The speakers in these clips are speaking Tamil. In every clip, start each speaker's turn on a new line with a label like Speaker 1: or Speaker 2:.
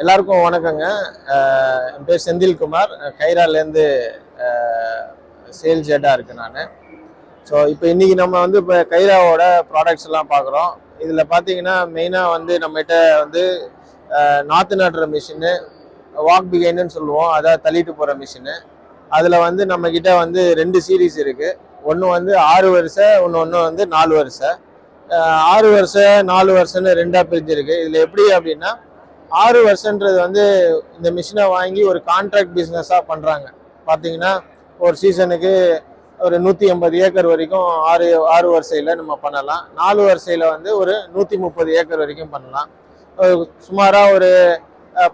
Speaker 1: எல்லாருக்கும் வணக்கங்க. என் பேர் செந்தில்குமார். கைராலேருந்து சேல்ஸ் ஹெட்டாக இருக்குது நான். ஸோ இப்போ இன்றைக்கி நம்ம வந்து இப்போ கைராவோட ப்ராடக்ட்ஸ் எல்லாம் பார்க்குறோம் இதில் பார்த்தீங்கன்னா மெயினாக வந்து நம்மகிட்ட வந்து நாற்று நடுற மிஷினு வாக் பிகைன்னு சொல்லுவோம். அதாவது தள்ளிட்டு போகிற மிஷினு அதில் வந்து நம்மக்கிட்ட வந்து ரெண்டு சீரீஸ் இருக்குது ஒன்று வந்து ஆறு வருஷம் ஒன்று ஒன்று வந்து நாலு வருஷம் ஆறு வருஷம் நாலு வருஷம்னு ரெண்டாக பிரிஞ்சிருக்கு. இதில் எப்படி அப்படின்னா ஆறு வருஷன்றது வந்து இந்த மிஷினை வாங்கி ஒரு கான்ட்ராக்ட் பிஸ்னஸாக பண்ணுறாங்க பார்த்தீங்கன்னா ஒரு சீசனுக்கு ஒரு நூற்றி எண்பது ஏக்கர் வரைக்கும் ஆறு ஆறு வரிசையில் நம்ம பண்ணலாம். நாலு வரிசையில் வந்து ஒரு நூற்றி முப்பது ஏக்கர் வரைக்கும் பண்ணலாம். சுமாராக ஒரு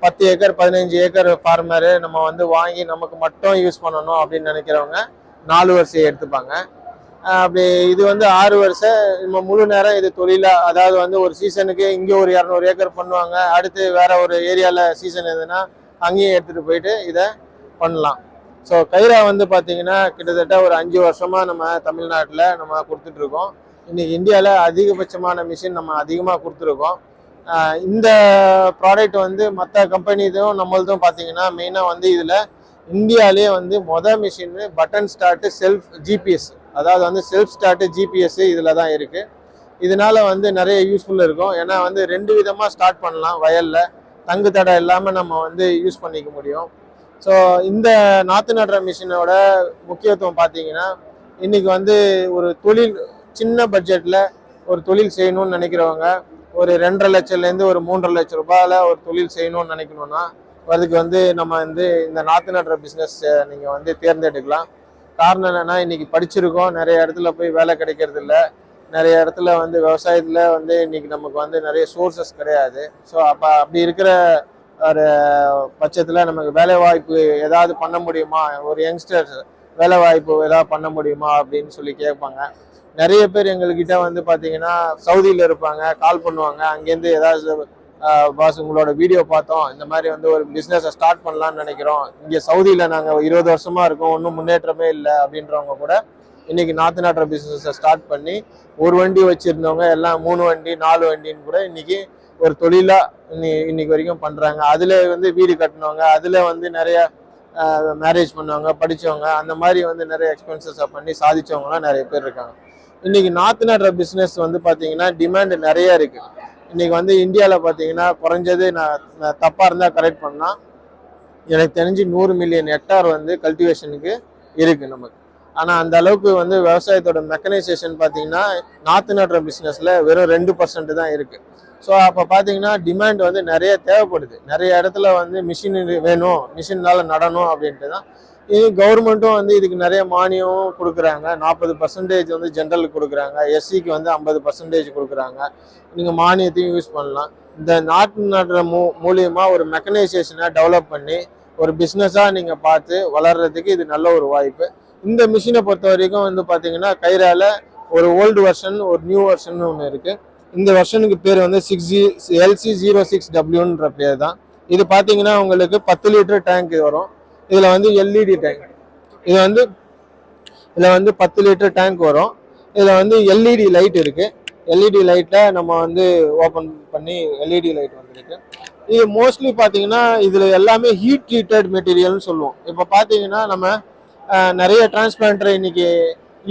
Speaker 1: பத்து ஏக்கர் பதினஞ்சு ஏக்கர் ஃபார்மரு நம்ம வந்து வாங்கி நமக்கு மட்டும் யூஸ் பண்ணணும் அப்படின்னு நினைக்கிறவங்க நாலு வரிசையை எடுத்துப்பாங்க. அப்படி இது வந்து ஆறு வருஷம் நம்ம முழு நேரம் இது தொழிலா அதாவது வந்து ஒரு சீசனுக்கு இங்கே ஒரு இரநூறு ஏக்கர் பண்ணுவாங்க அடுத்து வேற ஒரு ஏரியாவில் சீசன் எதுனா அங்கேயும் எடுத்துகிட்டு போயிட்டு இதை பண்ணலாம். ஸோ கைரா வந்து பார்த்தீங்கன்னா கிட்டத்தட்ட ஒரு அஞ்சு வருஷமாக நம்ம தமிழ்நாட்டில் நம்ம கொடுத்துட்ருக்கோம். இன்றைக்கி இன்னைக்கு இந்தியாவில் அதிகபட்சமான மிஷின் நம்ம அதிகமாக கொடுத்துருக்கோம். இந்த ப்ராடக்ட் வந்து மற்ற கம்பெனிதும் நம்மளதும் பார்த்தீங்கன்னா மெயினாக வந்து இதில் இந்தியாவிலே வந்து மொதல் machine button start self GPS அதாவது வந்து செல்ஃப் ஸ்டார்ட்டு ஜிபிஎஸ்ஸு இதில் தான் இருக்குது இதனால் வந்து நிறைய யூஸ்ஃபுல் இருக்கும். ஏன்னா வந்து ரெண்டு விதமாக ஸ்டார்ட் பண்ணலாம் வயலில். தங்கு தடை இல்லாமல் நம்ம வந்து யூஸ் பண்ணிக்க முடியும். ஸோ இந்த நாற்று நடுற மிஷினோட முக்கியத்துவம் பார்த்தீங்கன்னா இன்றைக்கி வந்து ஒரு தொழில் சின்ன பட்ஜெட்டில் ஒரு தொழில் செய்யணும்னு நினைக்கிறவங்க ஒரு ரெண்டரை லட்சம்லேருந்து ஒரு மூன்றரை லட்சம் ரூபாயில் ஒரு தொழில் செய்யணும்னு நினைக்கணும்னா அதுக்கு வந்து நம்ம வந்து இந்த நாற்று நடுற பிஸ்னஸ் நீங்கள் வந்து தேர்ந்தெடுக்கலாம். காரணம் என்னன்னா இன்னைக்கு படிச்சிருக்கோம். நிறைய இடத்துல போய் வேலை கிடைக்கிறது இல்லை. நிறைய இடத்துல வந்து விவசாயத்தில் வந்து இன்னைக்கு நமக்கு வந்து நிறைய சோர்சஸ் கிடையாது. ஸோ அப்போ அப்படி இருக்கிற ஒரு பட்சத்தில் நமக்கு வேலை வாய்ப்பு ஏதாவது பண்ண முடியுமா? ஒரு யங்ஸ்டர்ஸ் வேலை வாய்ப்பு ஏதாவது பண்ண முடியுமா? அப்படின்னு சொல்லி கேட்பாங்க. நிறைய பேர் எங்கள்கிட்ட வந்து பார்த்தீங்கன்னா சவுதியில் இருப்பாங்க கால் பண்ணுவாங்க. அங்கேருந்து ஏதாவது பாஸ் உங்களோட வீடியோ பார்த்தோம். இந்த மாதிரி வந்து ஒரு பிஸ்னஸை ஸ்டார்ட் பண்ணலான்னு நினைக்கிறோம். இங்கே சவுதியில் நாங்கள் இருபது வருஷமா இருக்கோம். ஒன்றும் முன்னேற்றமே இல்லை அப்படின்றவங்க கூட இன்னைக்கு நாற்று நடுற பிஸ்னஸை ஸ்டார்ட் பண்ணி ஒரு வண்டி வச்சிருந்தவங்க எல்லாம் மூணு வண்டி நாலு வண்டின்னு கூட இன்னைக்கு ஒரு தொழிலாக இன்னி இன்னைக்கு வரைக்கும் பண்ணுறாங்க அதில் வந்து வீடு கட்டினவங்க அதில் வந்து நிறைய மேரேஜ் பண்ணவங்க படிச்சவங்க அந்த மாதிரி வந்து நிறைய எக்ஸ்பென்சஸை பண்ணி சாதிச்சவங்கலாம் நிறைய பேர் இருக்காங்க. இன்னைக்கு நாற்று நடுற பிஸ்னஸ் வந்து பார்த்திங்கன்னா டிமாண்டு நிறைய இருக்குது இன்னைக்கு வந்து இந்தியாவில் பார்த்தீங்கன்னா குறைஞ்சது நான் தப்பாக இருந்தால் கரெக்ட் பண்ணால் எனக்கு தெரிஞ்சு நூறு மில்லியன் ஹெக்டார் வந்து கல்டிவேஷனுக்கு இருக்குது நமக்கு. ஆனால் அந்த அளவுக்கு வந்து விவசாயத்தோட மெக்கனைசேஷன் பார்த்தீங்கன்னா நாற்று நடுற பிஸ்னஸில் வெறும் ரெண்டு பர்சன்ட் தான் இருக்குது ஸோ அப்போ பார்த்தீங்கன்னா டிமாண்ட் வந்து நிறைய தேவைப்படுது. நிறைய இடத்துல வந்து மிஷின் வேணும் மிஷின்னால நடணும் அப்படின்ட்டு தான் இது கவர்மெண்ட்டும் வந்து இதுக்கு நிறைய மானியம் கொடுக்குறாங்க. நாற்பது பர்சன்டேஜ் வந்து ஜென்ரலுக்கு கொடுக்குறாங்க. எஸ்சிக்கு வந்து ஐம்பது பர்சன்டேஜ் கொடுக்குறாங்க. நீங்கள் மானியத்தையும் யூஸ் பண்ணலாம். இந்த நாட்டு நடுற மூ மூலியமா ஒரு மெக்கனைசேஷனை டெவலப் பண்ணி ஒரு பிஸ்னஸாக நீங்கள் பார்த்து வளர்றதுக்கு இது நல்ல ஒரு வாய்ப்பு. இந்த மிஷினை பொறுத்த வரைக்கும் வந்து பார்த்தீங்கன்னா கைரால ஒரு ஓல்டு வெர்ஷன் ஒரு நியூ வெர்ஷன் ஒன்று இருக்குது இந்த வெர்ஷனுக்கு பேர் வந்து six G LC zero six டபிள்யூன்ற பேர் தான். இது பார்த்தீங்கன்னா உங்களுக்கு பத்து லிட்டர் டேங்க் வரும். இதில் வந்து எல்இடி டேங்க் இது வந்து இதில் வந்து பத்து லிட்டர் டேங்க் வரும். இதில் வந்து எல்இடி லைட் இருக்குது எல்இடி லைட்டை நம்ம வந்து ஓப்பன் பண்ணி எல்இடி லைட் வந்துருக்கு. இது மோஸ்ட்லி பார்த்தீங்கன்னா இதில் எல்லாமே ஹீட் ட்ரீட்டட் மெட்டீரியல்னு சொல்லுவோம். இப்போ பார்த்தீங்கன்னா நம்ம நிறைய டிரான்ஸ்பிளான்டர் இன்னைக்கு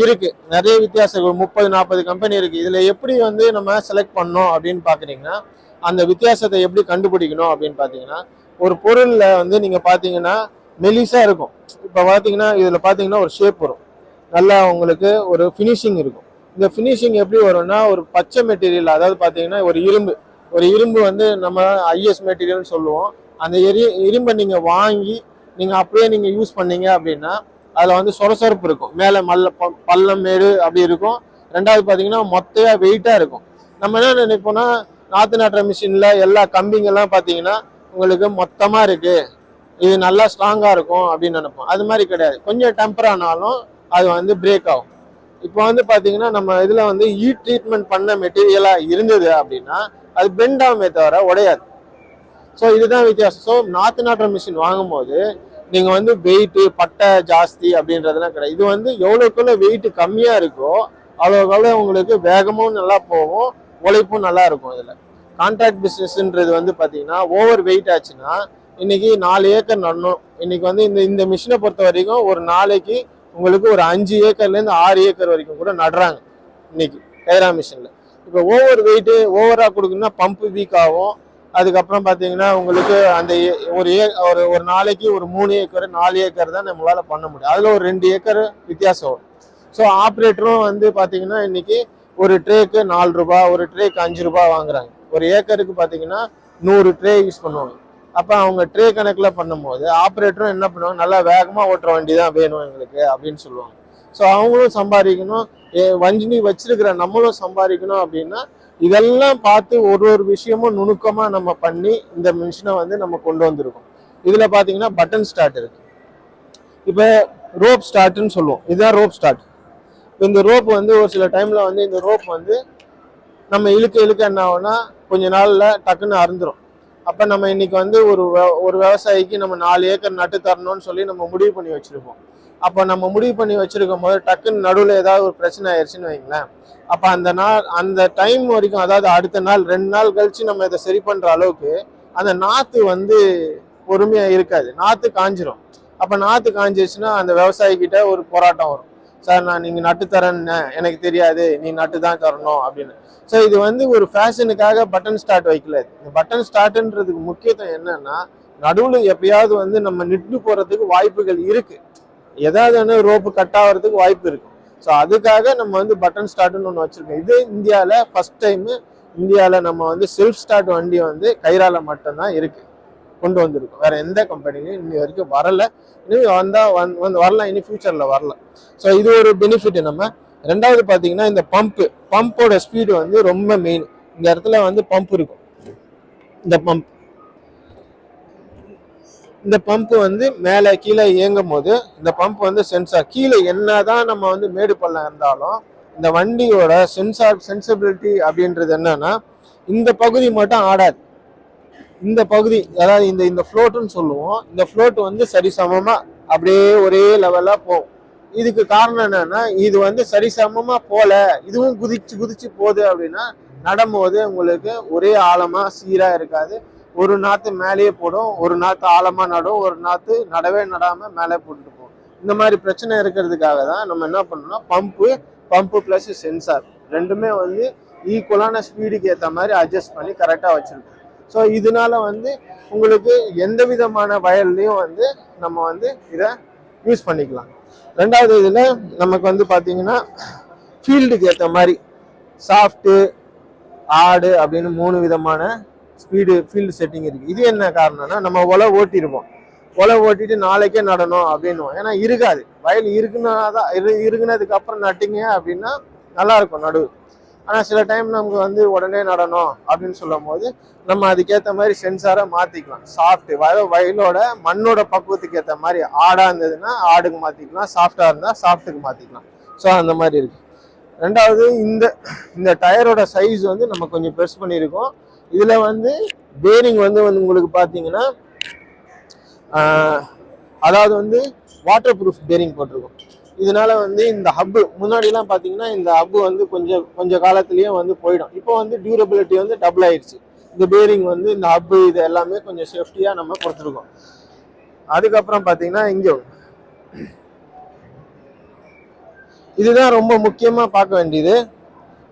Speaker 1: இருக்குது நிறைய வித்தியாசம் ஒரு முப்பது நாற்பது கம்பெனி இருக்குது இதில் எப்படி வந்து நம்ம செலக்ட் பண்ணோம் அப்படின்னு பார்க்குறீங்கன்னா அந்த வித்தியாசத்தை எப்படி கண்டுபிடிக்கணும் அப்படின்னு பார்த்தீங்கன்னா ஒரு பொருளில் வந்து நீங்கள் பார்த்தீங்கன்னா மெலிசாக இருக்கும். இப்போ பார்த்தீங்கன்னா இதில் பார்த்தீங்கன்னா ஒரு ஷேப் வரும். நல்லா உங்களுக்கு ஒரு ஃபினிஷிங் இருக்கும். இந்த ஃபினிஷிங் எப்படி வரும்னா ஒரு பச்சை மெட்டீரியல் அதாவது பார்த்தீங்கன்னா ஒரு இரும்பு. ஒரு இரும்பு வந்து நம்ம ஐஎஸ் மெட்டீரியல்னு சொல்லுவோம். அந்த எரி இரும்பை நீங்கள் வாங்கி நீங்கள் அப்படியே நீங்கள் யூஸ் பண்ணீங்க அப்படின்னா அதில் வந்து சொரசொரப்பு இருக்கும். மேலே மல்ல ப- பள்ளம் மேடு அப்படி இருக்கும். ரெண்டாவது பார்த்தீங்கன்னா மொத்தையாக வெயிட்டாக இருக்கும். நம்ம என்ன நினைப்போம்னா நாற்று நாட்டுற மிஷினில் எல்லா கம்பிங்கெல்லாம் பார்த்தீங்கன்னா உங்களுக்கு மொத்தமாக இருக்குது இது நல்லா ஸ்ட்ராங்காக இருக்கும் அப்படின்னு நினைப்போம். அது மாதிரி கிடையாது. கொஞ்சம் டெம்பர் ஆனாலும் அது வந்து பிரேக் ஆகும். இப்போ வந்து பார்த்தீங்கன்னா நம்ம இதில் வந்து ஈ ட்ரீட்மெண்ட் பண்ண மெட்டீரியலாக இருந்தது அப்படின்னா அது பெண்ட் ஆகுமே தவிர உடையாது. ஸோ இதுதான் வித்தியாசம். ஸோ நாற்று நாட்டுற மிஷின் வாங்கும்போது நீங்கள் வந்து வெயிட்டு பட்டை ஜாஸ்தி அப்படின்றதெல்லாம் கிடையாது. இது வந்து எவ்வளோக்குள்ள வெயிட்டு கம்மியாக இருக்கோ அவ்வளோக்கு அவ்வளோ உங்களுக்கு வேகமும் நல்லா போகும் உழைப்பும் நல்லா இருக்கும் இதில். கான்ட்ராக்ட் பிஸ்னஸ்ன்றது வந்து பார்த்தீங்கன்னா ஓவர் வெயிட் ஆச்சுன்னா இன்னைக்கு நாலு ஏக்கர் நடணும். இன்னைக்கு வந்து இந்த இந்த மிஷினை பொறுத்த வரைக்கும் ஒரு நாளைக்கு உங்களுக்கு ஒரு அஞ்சு ஏக்கர்லேருந்து ஆறு ஏக்கர் வரைக்கும் கூட நடுறாங்க இன்னைக்கு கைரா மிஷினில் இப்போ ஓவர் வெயிட்டு ஓவராக கொடுக்குன்னா பம்பு வீக் ஆகும். அதுக்கப்புறம் பார்த்தீங்கன்னா உங்களுக்கு அந்த ஏ- ஒரு ஏ ஒரு ஒரு நாளைக்கு ஒரு மூணு ஏக்கர் நாலு ஏக்கர் தான் நம்மளால் பண்ண முடியும். அதில் ஒரு ரெண்டு ஏக்கர் வித்தியாசம் வரும். ஸோ ஆப்ரேட்டரும் வந்து பார்த்தீங்கன்னா இன்னைக்கு ஒரு ட்ரேக்கு நாலு ரூபாய் ஒரு ட்ரேக்கு அஞ்சு ரூபா வாங்குறாங்க. ஒரு ஏக்கருக்கு பார்த்தீங்கன்னா நூறு ட்ரே யூஸ் பண்ணுவாங்க. அப்போ அவங்க ட்ரே கணக்கில் பண்ணும்போது ஆப்ரேட்டரும் என்ன பண்ணுவாங்க? நல்லா வேகமாக ஓட்டுற வண்டி தான் வேணும் எங்களுக்கு அப்படின்னு சொல்லுவாங்க. ஸோ அவங்களும் சம்பாதிக்கணும். ஏ, வச்சிருக்கிற நம்மளும் சம்பாதிக்கணும் அப்படின்னா இதெல்லாம் பார்த்து ஒரு ஒரு விஷயமும் நுணுக்கமாக நம்ம பண்ணி இந்த மிஷினை வந்து நம்ம கொண்டு வந்திருக்கோம். இதில் பார்த்தீங்கன்னா பட்டன் ஸ்டார்ட் இருக்கு. இப்போ ரோப் ஸ்டார்ட்னு சொல்லுவோம். இதுதான் ரோப் ஸ்டார்ட் இப்போ இந்த ரோப் வந்து ஒரு சில டைமில் வந்து இந்த ரோப் வந்து நம்ம இழுக்க இழுக்க என்ன ஆகும்னா கொஞ்ச நாளில் டக்குன்னு அறுந்துரும். அப்போ நம்ம இன்னைக்கு வந்து ஒரு ஒரு விவசாயிக்கு நம்ம நாலு ஏக்கர் நட்டு தரணும்னு சொல்லி நம்ம முடிவு பண்ணி வச்சிருப்போம் அப்போ நம்ம முடிவு பண்ணி வச்சிருக்கும் போது டக்குன்னு நடுவில் ஏதாவது ஒரு பிரச்சனை ஆயிடுச்சுன்னு வைங்களேன். அப்போ அந்த நாள் அந்த டைம் வரைக்கும் அதாவது அடுத்த நாள் ரெண்டு நாள் கழிச்சு நம்ம இதை சரி பண்ணுற அளவுக்கு அந்த நாற்று வந்து பொறுமையாக இருக்காது. நாற்று காஞ்சிரும். அப்போ நாற்று காஞ்சிருச்சுன்னா அந்த விவசாயிக்கிட்ட ஒரு போராட்டம் வரும். சார் நான் நீங்கள் நட்டு தரேன்னு எனக்கு தெரியாது நீ நட்டு தான் தரணும் அப்படின்னு. ஸோ இது வந்து ஒரு ஃபேஷனுக்காக பட்டன் ஸ்டார்ட் வைக்கல. இந்த பட்டன் ஸ்டார்ட்ன்றதுக்கு முக்கியத்துவம் என்னன்னா நடுவில் எப்பயாவது வந்து நம்ம நிட்டு போகிறதுக்கு வாய்ப்புகள் இருக்குது ஏதாவது ஒன்று ரோப்பு கட் ஆகிறதுக்கு வாய்ப்பு இருக்கும் ஸோ அதுக்காக நம்ம வந்து பட்டன் ஸ்டார்ட்னு ஒன்று வச்சுருக்கோம். இது இந்தியாவில் ஃபஸ்ட் டைமு இந்தியாவில் நம்ம வந்து செல்ஃப் ஸ்டார்ட் வண்டி வந்து கைரால மட்டும்தான் இருக்குது கொண்டு வந்திருக்கும். வேற எந்த கம்பெனிலையும் இன்னி வரைக்கும் வரல. இனி வந்தால் வந்து வந்து வரலாம் இனி ஃபியூச்சர்ல வரலாம் ஸோ இது ஒரு பெனிஃபிட் நம்ம. ரெண்டாவது பார்த்தீங்கன்னா இந்த பம்ப் பம்போட ஸ்பீடு வந்து ரொம்ப மெயின் இந்த இடத்துல வந்து பம்ப் இருக்கும். இந்த பம்ப் இந்த பம்ப் வந்து மேலே கீழே இயங்கும் போது இந்த பம்ப் வந்து சென்சார் கீழே என்னதான் நம்ம வந்து மேடு பள்ளம் இருந்தாலும் இந்த வண்டியோட சென்சார் சென்சிபிலிட்டி அப்படின்றது என்னன்னா இந்த பகுதி மட்டும் ஆடாது. இந்த பகுதி அதாவது இந்த இந்த ஃப்ளோட்டுன்னு சொல்லுவோம். இந்த ஃப்ளோட் வந்து சரிசமமாக அப்படியே ஒரே லெவலாக போகும். இதுக்கு காரணம் என்னன்னா இது வந்து சரிசமமாக போல இதுவும் குதிச்சு குதிச்சு போகுது அப்படின்னா நடும்போது உங்களுக்கு ஒரே ஆழமாக சீராக இருக்காது. ஒரு நாற்று மேலேயே போடும் ஒரு நாற்று ஆழமாக நடும் ஒரு நாற்று நடவே நடாமல் மேலே போட்டுட்டு போகும். இந்த மாதிரி பிரச்சனை இருக்கிறதுக்காக தான் நம்ம என்ன பண்ணோம்னா பம்பு பம்பு ப்ளஸ் சென்சார் ரெண்டுமே வந்து ஈக்குவலான ஸ்பீடுக்கு ஏற்ற மாதிரி அட்ஜஸ்ட் பண்ணி கரெக்டாக வச்சுருக்கோம் ஸோ இதனால வந்து உங்களுக்கு எந்த விதமான வயல்லையும் வந்து நம்ம வந்து இதை யூஸ் பண்ணிக்கலாம். ரெண்டாவது இதில் நமக்கு வந்து பார்த்தீங்கன்னா ஃபீல்டுக்கு ஏற்ற மாதிரி சாஃப்ட்டு ஆடு அப்படின்னு மூணு விதமான ஸ்பீடு ஃபீல்டு செட்டிங் இருக்குது இது என்ன காரணம்னா நம்ம உலை ஓட்டியிருப்போம் உலை ஓட்டிட்டு நாளைக்கே நடணும் அப்படின்னுவோம். ஏன்னா இருக்காது. வயல் இருக்குன்னா தான் இரு இருக்குனதுக்கு அப்புறம் நட்டிங்க அப்படின்னா நல்லாயிருக்கும் நடுவு. ஆனால் சில டைம் நமக்கு வந்து உடனே நடணும் அப்படின்னு சொல்லும் போது நம்ம அதுக்கேற்ற மாதிரி சென்சாரை மாற்றிக்கலாம் சாஃப்ட் வய வயலோட மண்ணோட பக்குவத்துக்கு ஏற்ற மாதிரி ஆடாக இருந்ததுன்னா ஆடுக்கு மாற்றிக்கலாம் சாஃப்டாக இருந்தால் சாஃப்ட்டுக்கு மாற்றிக்கலாம் ஸோ அந்த மாதிரி இருக்குது ரெண்டாவது இந்த இந்த டயரோட சைஸ் வந்து நம்ம கொஞ்சம் பெருசு பண்ணியிருக்கோம். இதில் வந்து பேரிங் வந்து வந்து உங்களுக்கு பார்த்தீங்கன்னா அதாவது வந்து வாட்டர் ப்ரூஃப் பேரிங் போட்டிருக்கோம். இதனால வந்து இந்த ஹப்பு முன்னாடிலாம் பார்த்தீங்கன்னா இந்த ஹப்பு வந்து கொஞ்சம் கொஞ்சம் காலத்துலேயே வந்து போயிடும். இப்போ வந்து டியூரபிலிட்டி வந்து டபுள் ஆயிடுச்சு. இந்த பேரிங் வந்து இந்த ஹப்பு இது எல்லாமே கொஞ்சம் சேஃப்டியாக நம்ம கொடுத்துருக்கோம். அதுக்கப்புறம் பார்த்தீங்கன்னா இங்கே இதுதான் ரொம்ப முக்கியமாக பார்க்க வேண்டியது.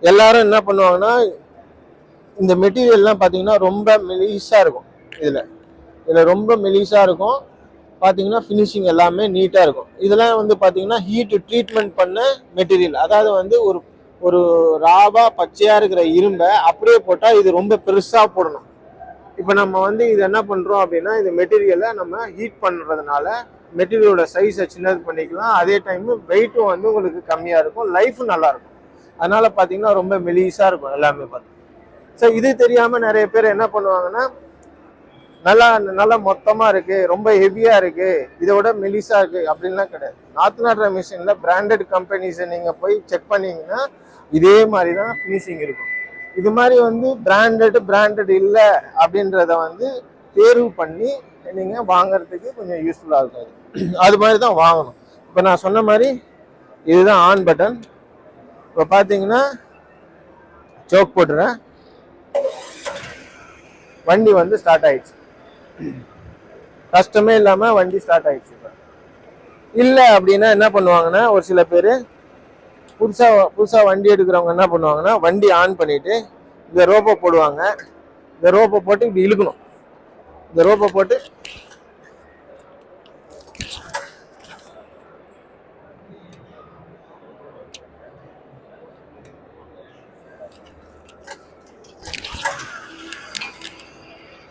Speaker 1: எல்லாரும் என்ன பண்ணுவாங்கன்னா இந்த மெட்டீரியல்லாம் பார்த்தீங்கன்னா ரொம்ப மெலிசாக இருக்கும். இதில் இதில் ரொம்ப மெலிசாக இருக்கும். பார்த்தீங்கன்னா ஃபினிஷிங் எல்லாமே நீட்டாக இருக்கும். இதெல்லாம் வந்து பார்த்தீங்கன்னா ஹீட்டு ட்ரீட்மெண்ட் பண்ண மெட்டீரியல் அதாவது வந்து ஒரு ஒரு ராவா பச்சையாக இருக்கிற இரும்பை அப்படியே போட்டால் இது ரொம்ப பெருசாக போடணும். இப்போ நம்ம வந்து இது என்ன பண்ணுறோம் அப்படின்னா இந்த மெட்டீரியலை நம்ம ஹீட் பண்ணுறதுனால மெட்டீரியலோட சைஸை சின்னது பண்ணிக்கலாம். அதே டைமு வெயிட்டும் வந்து உங்களுக்கு கம்மியாக இருக்கும். லைஃபும் நல்லாயிருக்கும் அதனால் பார்த்தீங்கன்னா ரொம்ப மெலிசாக இருக்கும் எல்லாமே பார்த்து. ஸோ இது தெரியாமல் நிறைய பேர் என்ன பண்ணுவாங்கன்னா நல்லா நல்லா மொத்தமாக இருக்கு. ரொம்ப ஹெவியாக இருக்கு. விட மெலிசா இருக்கு. அப்படின்லாம் கிடையாது. நாத்து நடுற மிஷினில் பிராண்டட் கம்பெனிஸை நீங்கள் போய் செக் பண்ணீங்கன்னா இதே மாதிரி தான் ஃபினிஷிங் இருக்கும். இது மாதிரி வந்து பிராண்டட் பிராண்டட் இல்லை அப்படின்றத வந்து தேர்வு பண்ணி நீங்கள் வாங்குறதுக்கு கொஞ்சம் யூஸ்ஃபுல்லாக இருக்கும். அது. அது மாதிரி தான் வாங்கணும். இப்போ நான் சொன்ன மாதிரி இதுதான் ஆன் பட்டன் இப்போ பார்த்தீங்கன்னா சோக் போட்டுறேன். வண்டி வந்து ஸ்டார்ட் ஆயிடுச்சு. கஷ்டமே இல்லாமல் வண்டி ஸ்டார்ட் ஆகிடுச்சு இப்போ. இல்லை அப்படின்னா என்ன பண்ணுவாங்கன்னா ஒரு சில பேர் புதுசாக புதுசாக வண்டி எடுக்கிறவங்க என்ன பண்ணுவாங்கன்னா வண்டி ஆன் பண்ணிவிட்டு இந்த ரோப்பை போடுவாங்க. இந்த ரோப்பை போட்டு இப்படி இழுக்கணும். இந்த ரோப்பை போட்டு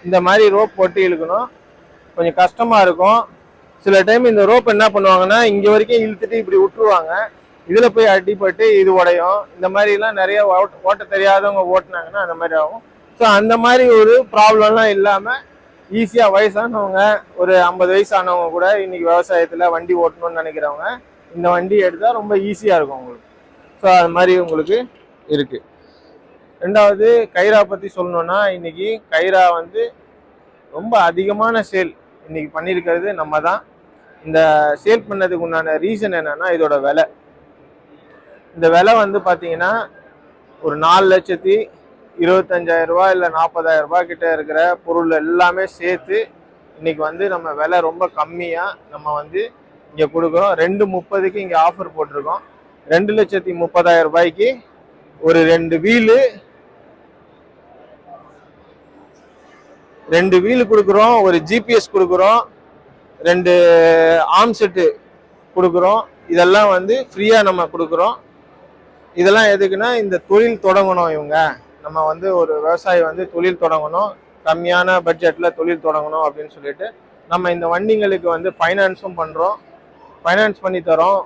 Speaker 1: இந்த மாதிரி ரோப் போட்டு இழுக்கணும். கொஞ்சம் கஷ்டமாக இருக்கும். சில டைம் இந்த ரோப் என்ன பண்ணுவாங்கன்னா இங்கே வரைக்கும் இழுத்துட்டு இப்படி விட்டுருவாங்க. இதில் போய் அடிபட்டு இது உடையும். இந்த மாதிரிலாம் நிறைய ஓட்ட ஓட்ட தெரியாதவங்க ஓட்டுனாங்கன்னா அந்த மாதிரி ஆகும். ஸோ அந்த மாதிரி ஒரு ப்ராப்ளம்லாம் இல்லாமல் ஈஸியாக வயசானவங்க ஒரு ஐம்பது வயசானவங்க கூட இன்னைக்கு விவசாயத்தில் வண்டி ஓட்டணும்னு நினைக்கிறவங்க இந்த வண்டி எடுத்தால் ரொம்ப ஈஸியாக இருக்கும் உங்களுக்கு. ஸோ அது மாதிரி உங்களுக்கு இருக்குது ரெண்டாவது கைரா பற்றி சொல்லணும்னா இன்றைக்கி கைரா வந்து ரொம்ப அதிகமான சேல் இன்னைக்கு பண்ணியிருக்கிறது நம்ம தான் இந்த சேல் பண்ணதுக்கு உண்டான ரீசன் என்னென்னா இதோட விலை. இந்த விலை வந்து பார்த்தீங்கன்னா ஒரு நாலு லட்சத்தி இருபத்தஞ்சாயிரம் ரூபா இல்லை நாற்பதாயிரம் கிட்ட இருக்கிற பொருள் எல்லாமே சேர்த்து இன்னைக்கு வந்து நம்ம விலை ரொம்ப கம்மியாக நம்ம வந்து இங்கே கொடுக்குறோம். ரெண்டு முப்பதுக்கு இங்கே ஆஃபர் போட்டிருக்கோம். ரெண்டு லட்சத்தி முப்பதாயிரம் ரூபாய்க்கு ஒரு ரெண்டு வீலு ரெண்டு வீல் கொடுக்குறோம் ஒரு ஜிபிஎஸ் கொடுக்குறோம் ரெண்டு ஆர்ம் செட்டு கொடுக்குறோம். இதெல்லாம் வந்து ஃப்ரீயாக நம்ம கொடுக்குறோம். இதெல்லாம் எதுக்குன்னா இந்த தொழில் தொடங்கணும் இவங்க. நம்ம வந்து ஒரு விவசாயி வந்து தொழில் தொடங்கணும். கம்மியான பட்ஜெட்டில் தொழில் தொடங்கணும் அப்படின்னு சொல்லிட்டு நம்ம இந்த வண்டிங்களுக்கு வந்து ஃபைனான்ஸும் பண்ணுறோம் ஃபைனான்ஸ் பண்ணி தரோம்.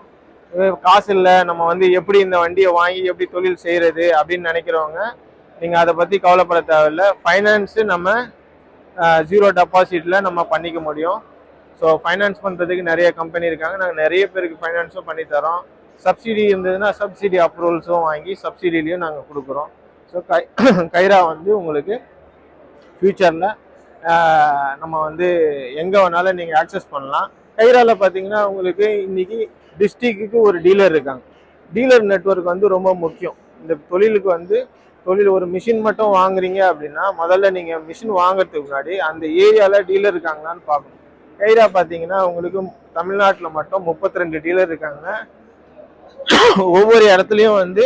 Speaker 1: காசு இல்லை நம்ம வந்து எப்படி இந்த வண்டியை வாங்கி எப்படி தொழில் செய்கிறது அப்படின்னு நினைக்கிறவங்க நீங்கள் அதை பற்றி கவலைப்பட தேவையில்ல. ஃபைனான்ஸு நம்ம ஜீரோ டெபாசிட்டில் நம்ம பண்ணிக்க முடியும். ஸோ ஃபைனான்ஸ் பண்ணுறதுக்கு நிறைய கம்பெனி இருக்காங்க. நாங்கள் நிறைய பேருக்கு ஃபைனான்ஸும் பண்ணித்தரோம் சப்சிடி இருந்ததுன்னா சப்சிடி அப்ரூவல்ஸும் வாங்கி சப்சிடிலையும் நாங்கள் கொடுக்குறோம். ஸோ கை கைரா வந்து உங்களுக்கு ஃப்யூச்சரில் நம்ம வந்து எங்கே வேணாலும் நீங்கள் ஆக்சஸ் பண்ணலாம். கைராவில் பார்த்தீங்கன்னா உங்களுக்கு இன்றைக்கி டிஸ்ட்ரிக்ட்டுக்கு ஒரு டீலர் இருக்காங்க. டீலர் நெட்வொர்க் வந்து ரொம்ப முக்கியம். இந்த தொழிலுக்கு வந்து தொழில் ஒரு மிஷின் மட்டும் வாங்குறீங்க அப்படின்னா முதல்ல நீங்கள் மிஷின் வாங்குறதுக்கு முன்னாடி அந்த ஏரியாவில் டீலர் இருக்காங்களான்னு பார்க்கணும். கைரா பார்த்தீங்கன்னா உங்களுக்கு தமிழ்நாட்டில் மட்டும் முப்பத்தி ரெண்டு டீலர் இருக்காங்க. ஒவ்வொரு இடத்துலையும் வந்து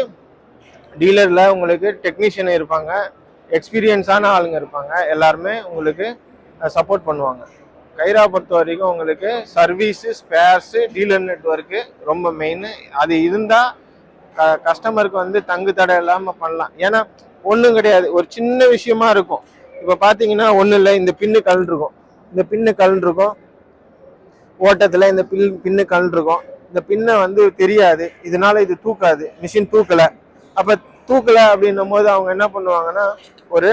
Speaker 1: டீலரில் உங்களுக்கு டெக்னீஷியன் இருப்பாங்க எக்ஸ்பீரியன்ஸான ஆளுங்க இருப்பாங்க. எல்லாருமே உங்களுக்கு சப்போர்ட் பண்ணுவாங்க. கைரா பொறுத்த வரைக்கும் உங்களுக்கு சர்வீஸு ஸ்பேர்ஸு டீலர் நெட்ஒர்க்கு ரொம்ப மெயின் அது இருந்தால் கஸ்டமருக்கு வந்து தங்கு தடை இல்லாமல் பண்ணலாம். ஏன்னா ஒன்றும் கிடையாது. ஒரு சின்ன விஷயமா இருக்கும். இப்போ பார்த்தீங்கன்னா ஒன்றும் இல்லை. இந்த பின்னு கல் இருக்கும் இந்த பின்னு கல் ஓட்டத்தில் இந்த பின் பின்னு கல் இருக்கும் இந்த பின்னை வந்து தெரியாது. இதனால இது தூக்காது. மிஷின் தூக்கலை. அப்போ தூக்கலை அப்படின்னும் போது அவங்க என்ன பண்ணுவாங்கன்னா ஒரு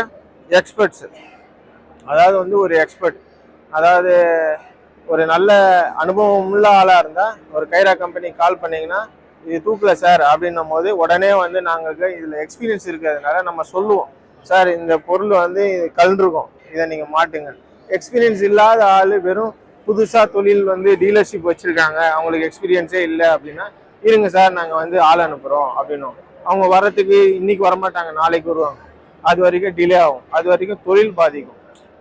Speaker 1: எக்ஸ்பர்ட்ஸு அதாவது வந்து ஒரு எக்ஸ்பர்ட் அதாவது ஒரு நல்ல அனுபவம் உள்ள ஆளாக இருந்தால் ஒரு கைரா கம்பெனி கால் பண்ணீங்கன்னா இது தூக்கல சார் அப்படின்னும் போது உடனே வந்து நாங்கள் இதில் எக்ஸ்பீரியன்ஸ் இருக்கிறதுனால நம்ம சொல்லுவோம். சார் இந்த பொருள் வந்து கலந்துருக்கும் இதை நீங்கள் மாட்டுங்க. எக்ஸ்பீரியன்ஸ் இல்லாத ஆள் வெறும் புதுசாக தொழில் வந்து டீலர்ஷிப் வச்சுருக்காங்க. அவங்களுக்கு எக்ஸ்பீரியன்ஸே இல்லை அப்படின்னா இருங்க சார் நாங்கள் வந்து ஆள் அனுப்புகிறோம் அப்படின்னும். அவங்க வர்றதுக்கு இன்னைக்கு வரமாட்டாங்க நாளைக்கு வருவாங்க. அது வரைக்கும் டிலே ஆகும். அது வரைக்கும் தொழில் பாதிக்கும்.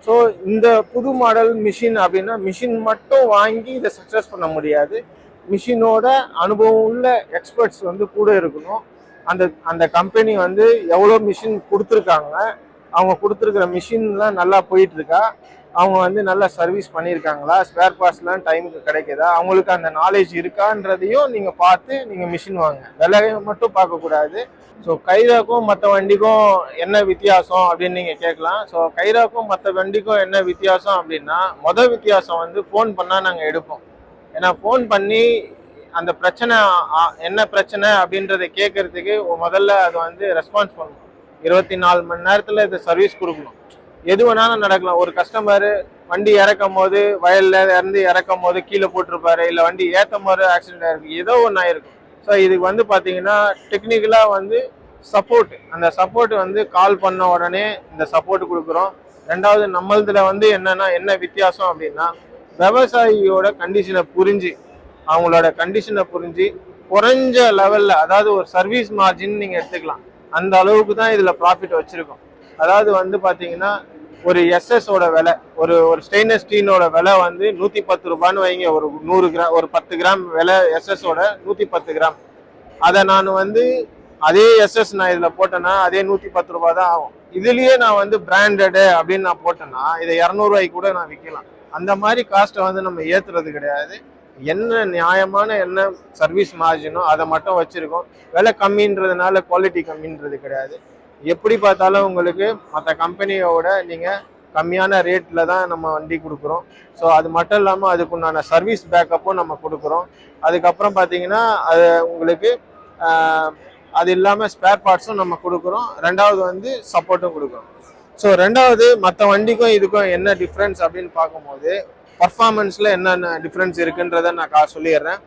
Speaker 1: ஸோ இந்த புது மாடல் மிஷின் அப்படின்னா மிஷின் மட்டும் வாங்கி இதை சக்ஸஸ் பண்ண முடியாது. மிஷினோட அனுபவம் உள்ள எக்ஸ்பர்ட்ஸ் வந்து கூட இருக்கணும். அந்த அந்த கம்பெனி வந்து எவ்வளோ மிஷின் கொடுத்துருக்காங்க அவங்க கொடுத்துருக்குற மிஷின்லாம் நல்லா போயிட்டுருக்கா அவங்க வந்து நல்லா சர்வீஸ் பண்ணியிருக்காங்களா ஸ்பேர் பார்ட்ஸ்லாம் டைமுக்கு கிடைக்குதா அவங்களுக்கு அந்த நாலேஜ் இருக்கான்றதையும் நீங்கள் பார்த்து நீங்கள் மிஷின் வாங்க. விலையை மட்டும் பார்க்கக்கூடாது. ஸோ கைராக்கும் மற்ற வண்டிக்கும் என்ன வித்தியாசம் அப்படின்னு நீங்கள் கேட்கலாம். ஸோ கைராக்கும் மற்ற வண்டிக்கும் என்ன வித்தியாசம் அப்படின்னா மொதல் வித்தியாசம் வந்து ஃபோன் பண்ணால் நாங்கள் எடுப்போம். ஏன்னா ஃபோன் பண்ணி அந்த பிரச்சனை என்ன பிரச்சனை அப்படின்றத கேட்கறதுக்கு முதல்ல அது வந்து ரெஸ்பான்ஸ் பண்ணணும். இருபத்தி நாலு மணி நேரத்தில் இது சர்வீஸ் கொடுக்கணும். எது வேணாலும் நடக்கலாம். ஒரு கஸ்டமர் வண்டி இறக்கும் போது வயலில் இறந்து இறக்கும் போது கீழே போட்டிருப்பாரு இல்லை வண்டி ஏற்றும் போது ஆக்சிடென்ட் ஆயிருக்கு ஏதோ ஒன்று ஆயிருக்கும் ஸோ இதுக்கு வந்து பார்த்தீங்கன்னா டெக்னிக்கலாக வந்து சப்போர்ட் அந்த சப்போர்ட் வந்து கால் பண்ண உடனே இந்த சப்போர்ட் கொடுக்குறோம். ரெண்டாவது நம்மளதுல வந்து என்னென்னா என்ன வித்தியாசம் அப்படின்னா விவசாயியோட கண்டிஷனை புரிஞ்சு அவங்களோட கண்டிஷனை புரிஞ்சு குறைஞ்ச லெவலில் அதாவது ஒரு சர்வீஸ் மார்ஜின் நீங்கள் எடுத்துக்கலாம். அந்த அளவுக்கு தான் இதில் ப்ராஃபிட் வச்சுருக்கோம். அதாவது வந்து பார்த்தீங்கன்னா ஒரு எஸ்எஸோட விலை ஒரு ஒரு ஸ்டெயின்லெஸ் ஸ்டீலோட விலை வந்து நூற்றி பத்து ரூபான்னு வைங்க ஒரு நூறு கிராம் ஒரு பத்து கிராம் விலை எஸ்எஸோட நூற்றி பத்து கிராம். அதை நான் வந்து அதே எஸ்எஸ் நான் இதில் போட்டேன்னா அதே நூற்றி பத்து ரூபா தான் ஆகும். இதுலேயே நான் வந்து பிராண்டடு அப்படின்னு நான் போட்டேன்னா இதை இரநூறுவாய்க்கு கூட நான் விற்கலாம். அந்த மாதிரி காஸ்ட்டை வந்து நம்ம ஏற்றுறது கிடையாது. என்ன நியாயமான என்ன சர்வீஸ் மார்ஜினோ அதை மட்டும் வச்சுருக்கோம். விலை கம்மின்றதுனால குவாலிட்டி கம்மின்றது கிடையாது. எப்படி பார்த்தாலும் உங்களுக்கு மற்ற கம்பெனியோட நீங்கள் கம்மியான ரேட்டில் தான் நம்ம வண்டி கொடுக்குறோம். ஸோ அது மட்டும் இல்லாமல் அதுக்குண்டான சர்வீஸ் பேக்கப்பும் நம்ம கொடுக்குறோம். அதுக்கப்புறம் பார்த்தீங்கன்னா அது உங்களுக்கு அது இல்லாமல் ஸ்பேர் பார்ட்ஸும் நம்ம கொடுக்குறோம். ரெண்டாவது வந்து சப்போர்ட்டும் கொடுக்குறோம். ஸோ ரெண்டாவது மற்ற வண்டிக்கும் இதுக்கும் என்ன டிஃப்ரென்ஸ் அப்படின்னு பார்க்கும்போது பர்ஃபார்மன்ஸில் என்னென்ன டிஃப்ரென்ஸ் இருக்குன்றதை நான் கா சொல்லிடுறேன்.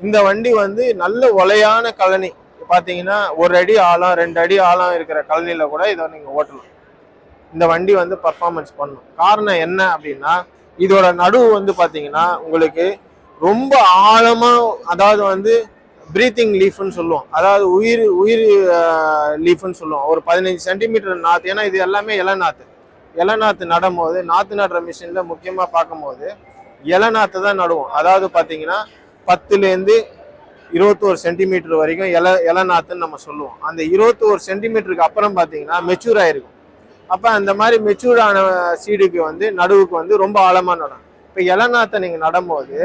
Speaker 1: இந்த வண்டி வந்து நல்ல ஒலையான கழனி. பார்த்தீங்கன்னா ஒரு அடி ஆழம் ரெண்டு அடி ஆழம் இருக்கிற கழனியில் கூட இதை நீங்கள் ஓட்டலாம் இந்த வண்டி வந்து பர்ஃபார்மன்ஸ் பண்ணும். காரணம் என்ன அப்படின்னா இதோட நடுவு வந்து பார்த்தீங்கன்னா உங்களுக்கு ரொம்ப ஆழமாக அதாவது வந்து ப்ரீத்திங் லீஃப்னு சொல்லுவோம். அதாவது உயிர் உயிர் லீஃப்னு சொல்லுவோம். ஒரு பதினஞ்சு சென்டிமீட்டர் நாற்று ஏன்னா இது எல்லாமே இளநாத்து. இளநாத்து நடும்போது நாற்று நடுற மிஷினில் முக்கியமாக பார்க்கும்போது இளநாத்து தான் நடுவோம். அதாவது பார்த்தீங்கன்னா பத்துலேருந்து இருபத்தோரு சென்டிமீட்டர் வரைக்கும் இல இளநாத்துன்னு நம்ம சொல்லுவோம். அந்த இருபத்தோரு சென்டிமீட்டருக்கு அப்புறம் பார்த்தீங்கன்னா மெச்சூர் ஆகிருக்கும் அப்போ அந்த மாதிரி மெச்சூர் ஆன சீடுக்கு வந்து நடுவுக்கு வந்து ரொம்ப ஆழமாக நடும். இப்போ இளநாத்தை நீங்கள் நடும்போது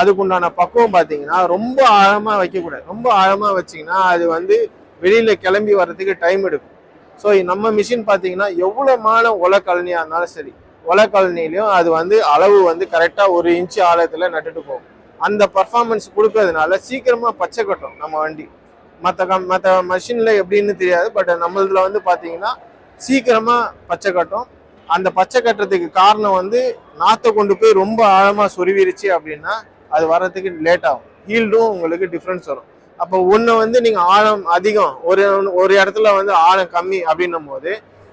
Speaker 1: அதுக்குண்டான பக்குவம் பார்த்தீங்கன்னா ரொம்ப ஆழமாக வைக்கக்கூடாது. ரொம்ப ஆழமாக வச்சிங்கன்னா அது வந்து வெளியில் கிளம்பி வர்றதுக்கு டைம் எடுக்கும். ஸோ நம்ம மிஷின் பார்த்தீங்கன்னா எவ்வளோ மான ஒலை கழனியாக இருந்தாலும் சரி ஒலை கழனிலையும் அது வந்து அளவு வந்து கரெக்டாக ஒரு இன்ச்சு ஆழத்தில் நட்டுட்டு போகும். அந்த பர்ஃபார்மன்ஸ் கொடுக்கறதுனால சீக்கிரமாக பச்சை கட்டும் நம்ம வண்டி. மற்ற கம் மற்ற மிஷினில் எப்படின்னு தெரியாது பட் நம்மளதில் வந்து பார்த்தீங்கன்னா சீக்கிரமாக பச்சை கட்டும் அந்த பச்சை கட்டுறதுக்கு காரணம் வந்து நாற்றை கொண்டு போய் ரொம்ப ஆழமாக சொருவிருச்சு அப்படின்னா அது வர்றதுக்கு லேட் ஆகும். ஹீல்டும் உங்களுக்கு டிஃப்ரென்ஸ் வரும். அப்போ ஒன்று வந்து நீங்கள் ஆழம் அதிகம் ஒரு ஒரு இடத்துல வந்து ஆழம் கம்மி அப்படின்னும் போது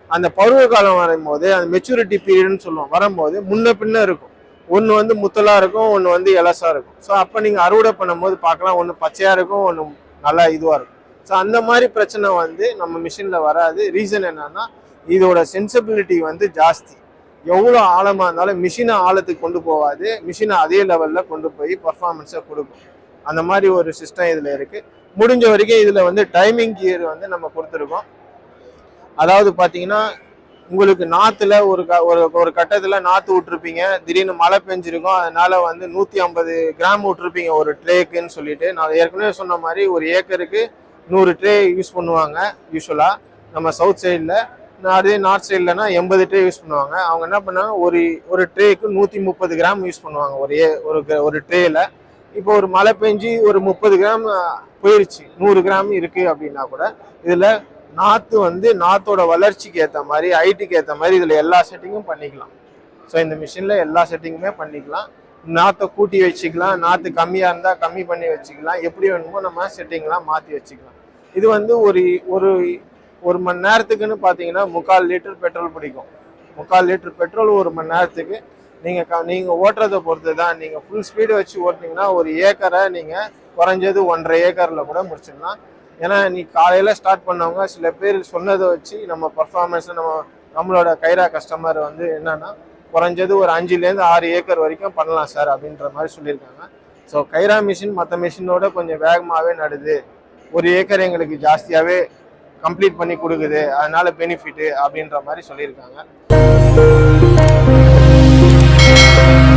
Speaker 1: அந்த பருவ காலம் வரும்போது அந்த மெச்சூரிட்டி பீரியட்னு சொல்லுவோம் வரும்போது முன்ன பின்ன இருக்கும். ஒன்று வந்து முத்தலாக இருக்கும் ஒன்று வந்து இலசாக இருக்கும். ஸோ அப்போ நீங்கள் அறுவடை பண்ணும்போது பார்க்கலாம் ஒன்று பச்சையாக இருக்கும் ஒன்று நல்லா இதுவாக இருக்கும். ஸோ அந்த மாதிரி பிரச்சனை வந்து நம்ம மிஷினில் வராது. ரீசன் என்னன்னா இதோட சென்சிபிலிட்டி வந்து ஜாஸ்தி. எவ்வளோ ஆழமாக இருந்தாலும் மிஷினை ஆழத்துக்கு கொண்டு போகாது. மிஷினை அதே லெவலில் கொண்டு போய் பர்ஃபார்மன்ஸை கொடுக்கும். அந்த மாதிரி ஒரு சிஸ்டம் இதில் இருக்குது முடிஞ்ச வரைக்கும் இதில் வந்து டைமிங் கியர் வந்து நம்ம கொடுத்துருக்கோம். அதாவது பார்த்தீங்கன்னா உங்களுக்கு நாற்றுல ஒரு க ஒரு ஒரு கட்டத்தில் நாற்று விட்டுருப்பீங்க. திடீர்னு மழை பெஞ்சிருக்கும். அதனால வந்து நூற்றி ஐம்பது கிராம் விட்டுருப்பீங்க ஒரு ட்ரேக்குன்னு சொல்லிட்டு. நான் ஏற்கனவே சொன்ன மாதிரி ஒரு ஏக்கருக்கு நூறு ட்ரே யூஸ் பண்ணுவாங்க யூஸ்வலாக நம்ம சவுத் சைடில் அதே நார்த் சைட்லனா எண்பது ட்ரே யூஸ் பண்ணுவாங்க. அவங்க என்ன பண்ணாங்க? ஒரு ஒரு ட்ரேக்கு நூற்றி முப்பது கிராம் யூஸ் பண்ணுவாங்க. ஒரு ஒரு ஒரு ட்ரேயில் இப்போ ஒரு மழை பெஞ்சு ஒரு முப்பது கிராம் போயிருச்சு. நூறு கிராம் இருக்குது அப்படின்னா கூட இதில் நாற்று வந்து நாற்றோட வளர்ச்சிக்கு ஏற்ற மாதிரி ஹைட்டுக்கு ஏற்ற மாதிரி இதில் எல்லா செட்டிங்கும் பண்ணிக்கலாம். ஸோ இந்த மிஷினில் எல்லா செட்டிங்குமே பண்ணிக்கலாம். நாற்றை கூட்டி வச்சுக்கலாம். நாற்று கம்மியாக இருந்தால் கம்மி பண்ணி வச்சுக்கலாம். எப்படி வேணுமோ நம்ம செட்டிங்லாம் மாற்றி வச்சுக்கலாம். இது வந்து ஒரு ஒரு ஒரு மணி நேரத்துக்குன்னு பார்த்தீங்கன்னா முக்கால் லிட்டர் பெட்ரோல் பிடிக்கும். முக்கால் லிட்டர் பெட்ரோல் ஒரு மணி நேரத்துக்கு. நீங்கள் க நீங்கள் ஓட்டுறதை பொறுத்து தான் நீங்கள் ஃபுல் ஸ்பீடு வச்சு ஓட்டினீங்கன்னா ஒரு ஏக்கரை நீங்கள் குறைஞ்சது ஒன்றரை ஏக்கரில் கூட முடிச்சிடலாம். ஏன்னா நீ காலையில் ஸ்டார்ட் பண்ணவங்க சில பேர் சொன்னதை வச்சு நம்ம பர்ஃபார்மன்ஸை நம்ம நம்மளோட கைரா கஸ்டமர் வந்து என்னன்னா குறைஞ்சது ஒரு அஞ்சுலேருந்து ஆறு ஏக்கர் வரைக்கும் பண்ணலாம் சார் அப்படின்ற மாதிரி சொல்லியிருக்காங்க. ஸோ கைரா மிஷின் மற்ற மிஷினோட கொஞ்சம் வேகமாகவே நடுது. ஒரு ஏக்கர் எங்களுக்கு ஜாஸ்தியாகவே கம்ப்ளீட் பண்ணி கொடுக்குது. அதனால பெனிஃபிட்டு அப்படின்ற மாதிரி சொல்லியிருக்காங்க.